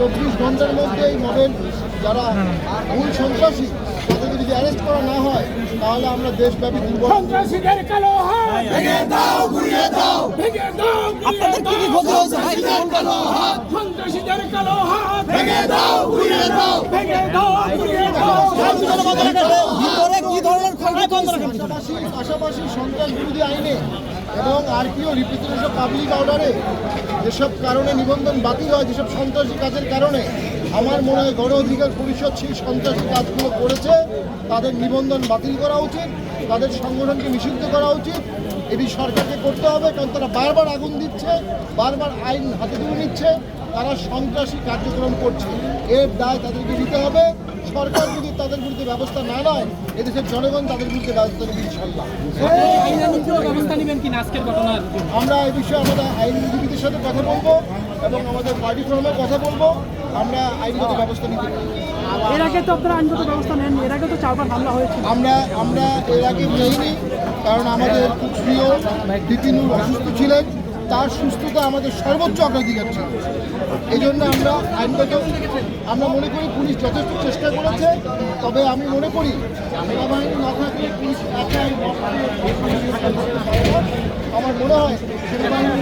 চব্বিশ ঘণ্টার মধ্যে এই মডেল যারা মূল সন্ত্রাসী তাদেরকে যদি অ্যারেস্ট করা না হয় তাহলে আমরা দেশব্যাপী দুর্বল সন্ত্রাসীদের কালো হাত! ভেঙে দাও গুড়িয়ে দাও! ভেঙে দাও আপনাদের কি কি ক্ষতি হয়েছে সন্ত্রাসীদের কালো হাত ভেঙে দাও গুড়িয়ে দাও ভেঙে দাও গুড়িয়ে দাও ভিতরে কি ধরনের ক্ষয়ক্ষতি হয়েছে? পাশাপাশি সন্ত্রাস বিরোধী আইনে এবং আরটিও রিপ্রেজেন্টেশন পাবলিক অর্ডারে যেসব কারণে নিবন্ধন বাতিল হয়, যেসব সন্ত্রাসী কাজের কারণে আমার মনে হয় গণ অধিকার পরিষদ সেই সন্ত্রাসী কাজগুলো করেছে, তাদের নিবন্ধন বাতিল করা উচিত, তাদের সংগঠনকে নিষিদ্ধ করা উচিত। এটি সরকারকে করতে হবে, কারণ তারা বারবার আগুন দিচ্ছে, বারবার আইন হাতে তুলে নিচ্ছে, তারা সন্ত্রাসী কার্যক্রম করছে। এর দায় তাদেরকে দিতে হবে। সরকার যদি তাদের বিরুদ্ধে ব্যবস্থা না নেয় এদেশের জনগণ তাদের বিরুদ্ধে ব্যবস্থা নেবে ইনশাল্লাহ নেবেন আজকের আমরা এই বিষয়ে আমাদের আইনজীবীদের সাথে কথা বলব এবং আমাদের পার্টি ফোরামে কথা বলব। আমরা আইনগত ব্যবস্থা নিতে পারি এর আগে তো আপনারা আইনগত ব্যবস্থা নেন এর আগে তো চারবার হামলা হয়েছে আমরা আমরা এর আগে নেইনি কারণ আমাদের খুব প্রিয় বিপিনুর অসুস্থ ছিলেন। তার সুস্থতা আমাদের সর্বোচ্চ অগ্রাধিকার ছিল। এই জন্য আমরা আইনগত আমরা মনে করি পুলিশ যথেষ্ট চেষ্টা করেছে, তবে আমি মনে করি সেনাবাহিনী না থাকলে পুলিশ আমার মনে হয় সেনাবাহিনী